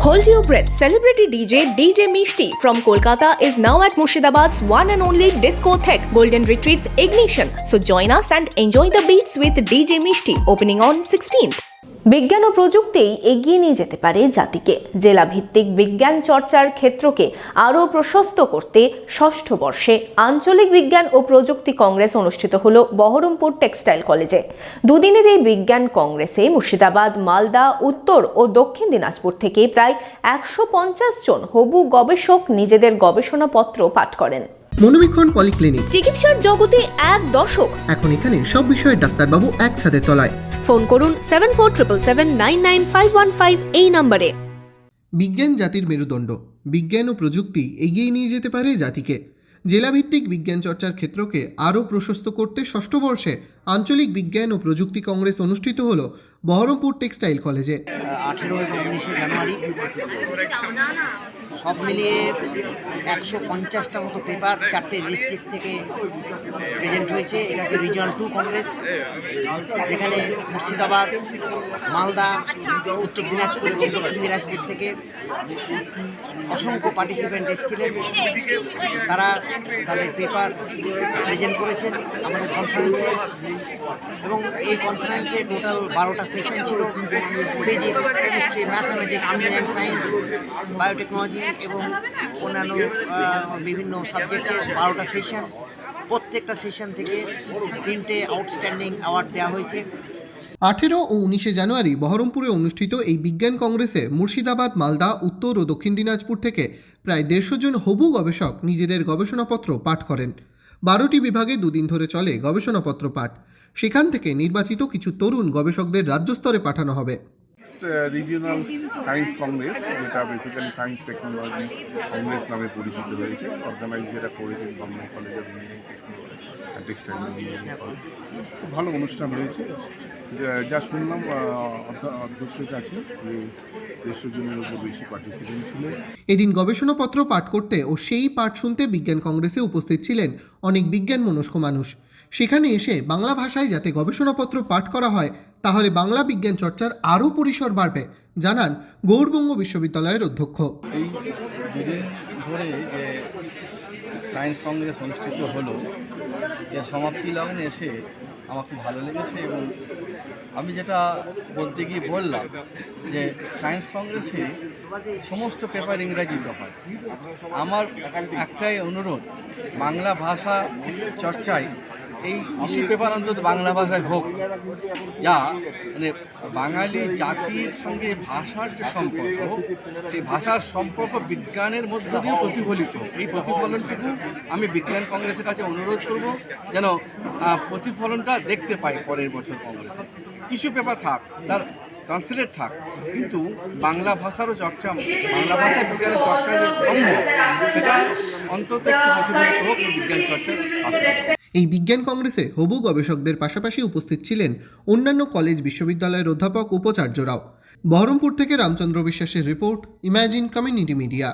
Hold your breath. Celebrity DJ DJ Mishti from Kolkata is now at Murshidabad's one and only Discotheque Golden Retreats Ignition. So join us and enjoy the beats with DJ Mishti opening on 16th. বিজ্ঞান ও প্রযুক্তিই এগিয়ে নিয়ে যেতে পারে জাতিকে। জেলা ভিত্তিক বিজ্ঞান চর্চার ক্ষেত্রকে আরও প্রশস্ত করতে ষষ্ঠ বর্ষে আঞ্চলিক বিজ্ঞান ও প্রযুক্তি কংগ্রেস অনুষ্ঠিত হল বহরমপুর টেক্সটাইল কলেজে। দুদিনের এই বিজ্ঞান কংগ্রেসে মুর্শিদাবাদ, মালদা, উত্তর ও দক্ষিণ দিনাজপুর থেকে প্রায় একশো পঞ্চাশ জন হবু গবেষক নিজেদের গবেষণাপত্র পাঠ করেন। মনোবীক্ষণ পলিক্লিনিক। চিকিৎসার জগতে এক দশক এখন এখানে সব বিষয়ে ডাক্তারবাবু একসাথে তলায়। ফোন করুন seven four triple seven nine nine five one five এই নম্বরে। বিজ্ঞান জাতির মেরুদণ্ড। বিজ্ঞান ও প্রযুক্তি এগিয়ে নিয়ে যেতে পারে জাতিকে। জেলাভিত্তিক বিজ্ঞান চর্চার ক্ষেত্রকে আরও প্রশস্ত করতে ষষ্ঠ বর্ষে আঞ্চলিক বিজ্ঞান ও প্রযুক্তি কংগ্রেস অনুষ্ঠিত হল বহরমপুর টেক্সটাইল কলেজে। আঠেরো উনিশে জানুয়ারি। সব মিলিয়ে একশো পঞ্চাশটা মতো পেপার চারটে ডিস্ট্রিক্ট থেকে প্রেজেন্ট হয়েছে। এটা রিজনাল টু কংগ্রেস এখানে মুর্শিদাবাদ, মালদা, উত্তর দিনাজপুর এবং দক্ষিণ দিনাজপুর থেকে অসংখ্য পার্টিসিপেন্ট এসেছিলেন। তারা তাদের পেপার প্রেজেন্ট করেছেন আমাদের কনফারেন্সে এবং এই কনফারেন্সে টোটাল বারোটা সেশন ছিল। Physics chemistry mathematics engineering science biotechnology এবং অন্যান্য বিভিন্ন সাবজেক্টে বারোটা সেশন প্রত্যেকটা সেশন থেকে তিনটে আউটস্ট্যান্ডিং অ্যাওয়ার্ড দেওয়া হয়েছে। আঠেরো ও উনিশে জানুয়ারি বহরমপুরে অনুষ্ঠিত এই বিজ্ঞান কংগ্রেসে মুর্শিদাবাদ, মালদা, উত্তর ও দক্ষিণ দিনাজপুর থেকে প্রায় দেড়শো জন হবু গবেষক নিজেদের গবেষণাপত্র পাঠ করেন। বারোটি বিভাগে দুদিন ধরে চলে গবেষণাপত্র পাঠ। সেখান থেকে নির্বাচিত কিছু তরুণ গবেষকদের রাজ্যস্তরে পাঠানো হবে। রিজিওনাল সায়েন্স কংগ্রেস যেটা বেসিক্যালি সায়েন্স টেকনোলজি কংগ্রেস নামে পরিচিত হয়েছে। অর্গানাইজ যেটা করেছে government college of engineering technology textile ভালো অনুষ্ঠান হয়েছে। যা- শুনলাম অধ্যক্ষের কাছে যে দেড়শো জনের উপর বেশি পার্টিসিপেন্ট ছিলেন এদিন গবেষণাপত্র পাঠ করতে ও সেই পাঠ শুনতে বিজ্ঞান কংগ্রেসে উপস্থিত ছিলেন অনেক বিজ্ঞান মনস্ক মানুষ। সেখানে এসে বাংলা ভাষায় যাতে গবেষণাপত্র পাঠ করা হয় তাহলে বাংলা বিজ্ঞান চর্চার আরও পরিসর বাড়বে জানান গৌরবঙ্গ বিশ্ববিদ্যালয়ের অধ্যক্ষ। এই দুদিন ধরে যে সায়েন্স কংগ্রেস অনুষ্ঠিত হলো এর সমাপ্তি লগনে এসে আমার খুব ভালো লেগেছে এবং আমি যেটা বলতে গিয়ে বললাম যে সায়েন্স কংগ্রেসে সমস্ত পেপার ইংরাজিতে হয়। আমার একটাই অনুরোধ, বাংলা ভাষা চর্চায় এই কিছু পেপার অন্তত বাংলা ভাষায় হোক, যা মানে বাঙালি জাতির সঙ্গে ভাষার যে সম্পর্ক, সেই ভাষার সম্পর্ক বিজ্ঞানের মধ্য দিয়ে প্রতিফলিত। এই প্রতিফলনটুকু আমি বিজ্ঞান কংগ্রেসের কাছে অনুরোধ করব যেন প্রতিফলনটা দেখতে পাই পরের বছর কংগ্রেসে। কিছু পেপার থাক, তার ট্রান্সলেট থাক, কিন্তু বাংলা ভাষারও চর্চা, বাংলা ভাষায় বিজ্ঞানের চর্চা সেটা অন্তত একটু হোক, বিজ্ঞান ভাষায় এই বিজ্ঞান কংগ্রেসে হবু গবেষকদের পাশাপাশি উপস্থিত ছিলেন অন্যান্য কলেজ বিশ্ববিদ্যালয়ের অধ্যাপক উপাচার্যরাও বহরমপুর থেকে রামচন্দ্র বিশ্বাসের রিপোর্ট, ইমাজিন কমিউনিটি মিডিয়া।